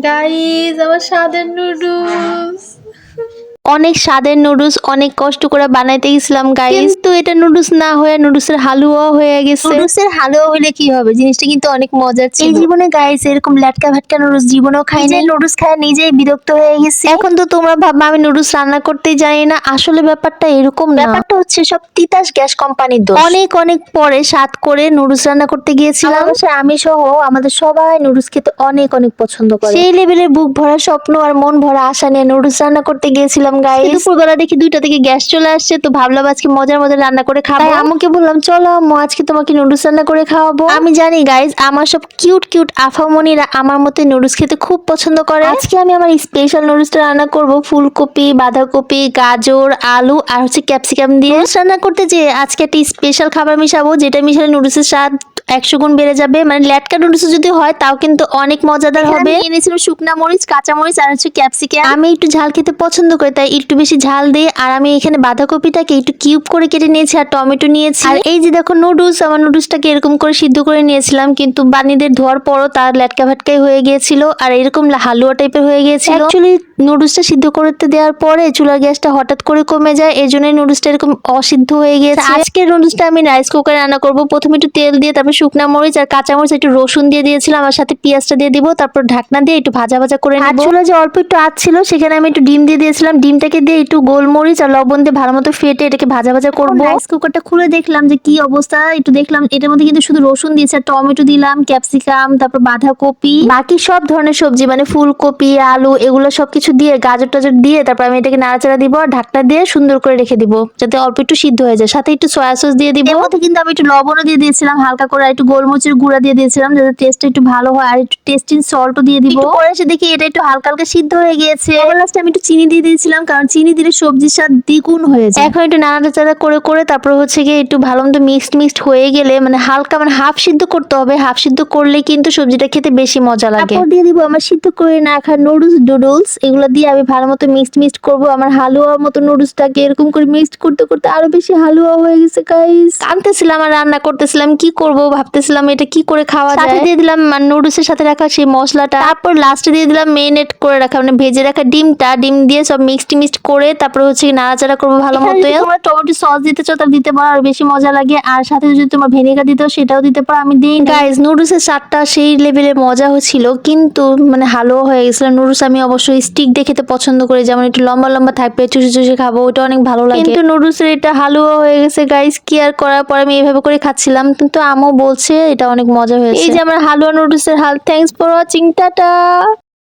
Guys আমার স্বাদের noodles অনেক স্বাদের নুডলস অনেক কষ্ট করে বানাইতে গেছিলাম গাইস কিন্তু এটা নুডলস না হয়ে নুডলসের হালুয়া হয়ে গেছে। নুডলসের হালুয়া হলে কি হবে? জিনিসটা কিন্তু অনেক মজার ছিল। এই জীবনে গাইস এরকম ল্যাটকা ভাটকা নুডলস জীবনেও খাই নাই। নুডলস খায় নিজেই বিরক্ত হয়ে গেছি। এখন তো তোমরা ভাববা আমি নুডলস রান্না করতেই জানি না। আসলে ব্যাপারটা এরকম না। ব্যাপারটা হচ্ছে সব তিতাস গ্যাস কোম্পানির দোষ। অনেক অনেক পরে স্বাদ করে নুডলস রান্না করতে গিয়েছিলাম। আমি সহ আমাদের সবাই নুডলস খেতে অনেক অনেক পছন্দ করে। সেই লেভেলের বুক ভরা স্বপ্ন আর মন ভরা আশা নিয়ে নুডলস রান্না করতে গিয়েছিলাম। গাইস দুপুরবেলা দেখি দুইটা থেকে গ্যাস চলে আসছে তো ভাবলাম আজকে মজার মজার রান্না করে খাব। আম্মুকে বললাম চলো আম্মু আজকে তোমাকে নুডলস রান্না করে খাওয়াবো। আমি জানি গাইস আমার সব কিউট কিউট আফামনিরা আমার মতো নুডলস খেতে খুব পছন্দ করে। আজকে আমি আমার স্পেশাল নুডলসটা রান্না করব ফুলকপি বাঁধাকপি গাজর আলু আর হচ্ছে ক্যাপসিকাম দিয়ে। রান্না করতে যে আজকে একটা স্পেশাল খাবার মিশাবো যেটা মিশালে নুডলসের স্বাদ একশো গুণ বেড়ে যাবে। মানে ল্যাটকা নুডলস যদি হয় তাও কিন্তু অনেক মজাদার হবে। এনেছিলাম শুকনা মরিচ কাঁচা মরিচ আর হচ্ছে ক্যাপসিকাম আমি একটু ঝাল খেতে পছন্দ করি তাই একটু বেশি ঝাল দিয়ে আর আমি এখানে বাঁধাকপিটাকে একটু কিউব করে কেটে নিয়েছি আর টমেটো নিয়েছি। আর এই যে দেখো নুডলস আমার নুডলসটাকে এরকম করে সিদ্ধ করে নিয়েছিলাম কিন্তু বানিদের ধোয়ার পরও তার ল্যাটকা ফাটকাই হয়ে গিয়েছিল আর এরকম হালুয়া টাইপের হয়ে গিয়েছিল। অ্যাকচুয়ালি নুডলসটা সিদ্ধ করতে দেওয়ার পরে চুলার গ্যাসটা হঠাৎ করে কমে যায় এই জন্য নুডলসটা এরকম অসিদ্ধ হয়ে গিয়েছে। আজকের নুডলসটা আমি রাইস কুকারে রান্না করব। প্রথমে একটু তেল দিয়ে তারপর শুকনা মরিচ আর কাঁচা মরিচ একটু রসুন দিয়ে দিয়েছিলাম আর সাথে পেঁয়াজটা দিয়ে দিব তারপর ঢাকনা দিয়ে একটু ভাজা ভাজা করে নেব। চুলা যে অল্প একটু আঁচ ছিল সেখানে আমি একটু ডিম দিয়ে দিয়েছিলাম। ডিমটাকে দিয়ে একটু গোলমরিচ আর লবণ দিয়ে ভালো মতো ফেটে এটাকে ভাজা ভাজা করব। রাইস কুকারটা খুলে দেখলাম যে কি অবস্থা একটু দেখলাম এটার মধ্যে কিন্তু শুধু রসুন দিয়েছে আর টমেটো দিলাম ক্যাপসিকাম তারপর বাঁধাকপি। বাকি সব ধরনের সবজি মানে ফুলকপি আলু এগুলো সবকিছু দিয়ে গাজর টাজর দিয়ে তারপর আমি এটাকে নাড়াচাড়া দিব আর ঢাকনা দিয়ে সুন্দর করে রেখে দিব যাতে অল্প একটু সিদ্ধ হয়ে যায়। সাথে একটু সয়া সস দিয়ে দিব। কিন্তু আমি একটু লবণও দিয়ে দিয়েছিলাম হালকা করে আর একটু গোলমরিচের গুঁড়া দিয়ে দিয়েছিলাম যাতে টেস্টটা একটু ভালো হয়। আর একটু টেস্টিং সল্টও দিয়ে দিব। পরে এসে দেখি এটা একটু হালকা হালকা সিদ্ধ হয়ে গিয়েছে। লাস্টে আমি একটু চিনি দিয়ে দিয়েছিলাম কারণ চিনি দিলে সবজির স্বাদ দ্বিগুণ হয়ে যায়। এখন একটু নাড়াচাড়া করে করে তারপর হচ্ছে গিয়ে একটু ভালো মতো মিক্সড মিক্সড হয়ে গেলে মানে হালকা মানে হাফ সিদ্ধ করতে হবে। হাফ সিদ্ধ করলে কিন্তু সবজিটা খেতে বেশি মজা লাগে। তারপর দিয়ে দিব আমার সিদ্ধ করে না রাখা নুডলস ডুডলস এগুলো দিয়ে আমি ভালো মতো মিক্সড মিক্সড করব। আমার হালুয়ার মতো নুডলসটাকে এরকম করে মিক্সড করতে করতে আরও বেশি হালুয়া হয়ে গেছে গাইস কানতেছিলাম আর রান্না করতেছিলাম। কি করব ভাবতেছিলাম এটা কি করে খাওয়া যায়। সাথে দিয়ে দিলাম নুডলসের সাথে রাখা সেই মশলাটা। তারপর লাস্টে দিয়ে দিলাম মেরিনেট করে রাখা মানে ভেজে রাখা ডিমটা। ডিম দিয়ে সব মিক্সড মিক্সড করে তারপর হচ্ছে নাড়াচাড়া করব ভালো মতো। তোমরা টমেটো সস দিতে চাও তাহলে দিতে পারো আর বেশি মজা লাগে। আর সাথে যদি তোমার ভিনেগার দিতে সেটাও দিতে পারো আমি দিই গাইস নুডলসের স্বাদটা সেই লেভেলে মজা হচ্ছিল কিন্তু মানে হালুয়া হয়ে গেছিল। নুডলস আমি অবশ্যই স্টিক দিয়ে খেতে পছন্দ করি যেমন একটু লম্বা লম্বা থাকবে চুষে চুষে খাব ওটা অনেক ভালো লাগে। কিন্তু নুডলসের এটা হালুয়া হয়ে গেছে গাইস কি আর করার পর আমি এইভাবে করে খাচ্ছিলাম কিন্তু আমও বলছে, এটা অনেক মজা হয়েছে। এই যে আমার হালুয়া নুডলসের হাল থ্যাঙ্কস ফর ওয়াচিং টাটা।